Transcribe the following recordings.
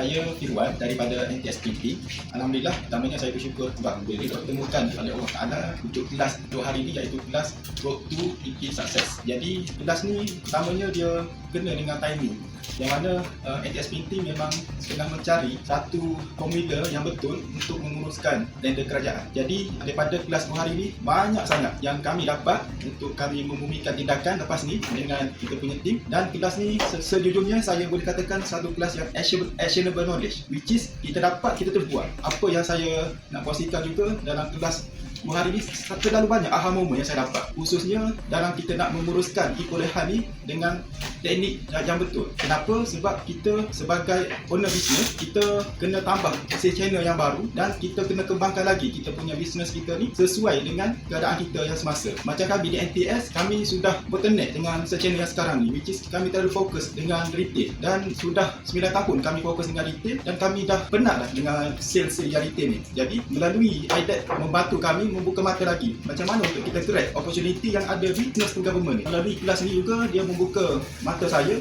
Saya Firwan daripada NTS PT. Alhamdulillah, pertamanya saya bersyukur sebab bila dipertemukan oleh Allah Ta'ala untuk kelas untuk hari ini iaitu kelas Road to PT Success. Jadi kelas ni pertamanya dia kena dengan timing yang mana uh, NTS PT memang sedang mencari satu formula yang betul untuk menguruskan tender kerajaan. Jadi daripada kelas dua hari ini banyak sangat yang kami dapat untuk kami membumikan tindakan lepas ni dengan kita punya tim dan kelas ni se- sejujurnya saya boleh katakan satu kelas yang action- actionable knowledge which is kita dapat kita terus buat. Apa yang saya nak kongsikan juga dalam kelas dua hari ni terlalu banyak aha moment yang saya dapat khususnya dalam kita nak menguruskan perolehan ni dengan teknik yang betul. Kenapa? Sebab kita sebagai owner business kita kena tambah sales channel yang baru dan kita kena kembangkan lagi kita punya business kita ni sesuai dengan keadaan kita yang semasa. Macam kami di NTS kami sudah bertenet dengan sales channel yang sekarang ni which is kami terlalu fokus dengan retail. Dan sudah 9 tahun kami fokus dengan retail dan kami dah penat dah dengan sales yang retail ni. Jadi melalui IDAT membantu kami membuka mata lagi macam mana untuk kita track opportunity yang ada business to government ni. Melalui kelas ni juga dia membuka mata saya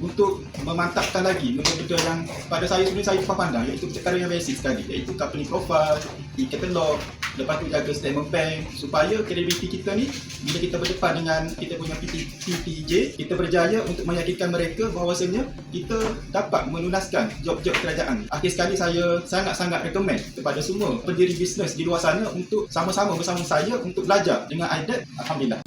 untuk memantapkan lagi benda-benda yang pada saya sebenarnya saya lupa pandang iaitu perkara yang basic sekali iaitu company profile, e-catalog lepas tu jaga statement bank supaya credibility kita ni bila kita berdepan dengan kita punya PT, PTJ kita berjaya untuk meyakinkan mereka bahawasanya kita dapat melunaskan job-job kerajaan akhir sekali saya sangat-sangat recommend kepada semua pendiri bisnes di luar sana untuk sama-sama bersama saya untuk belajar dengan IDAT Alhamdulillah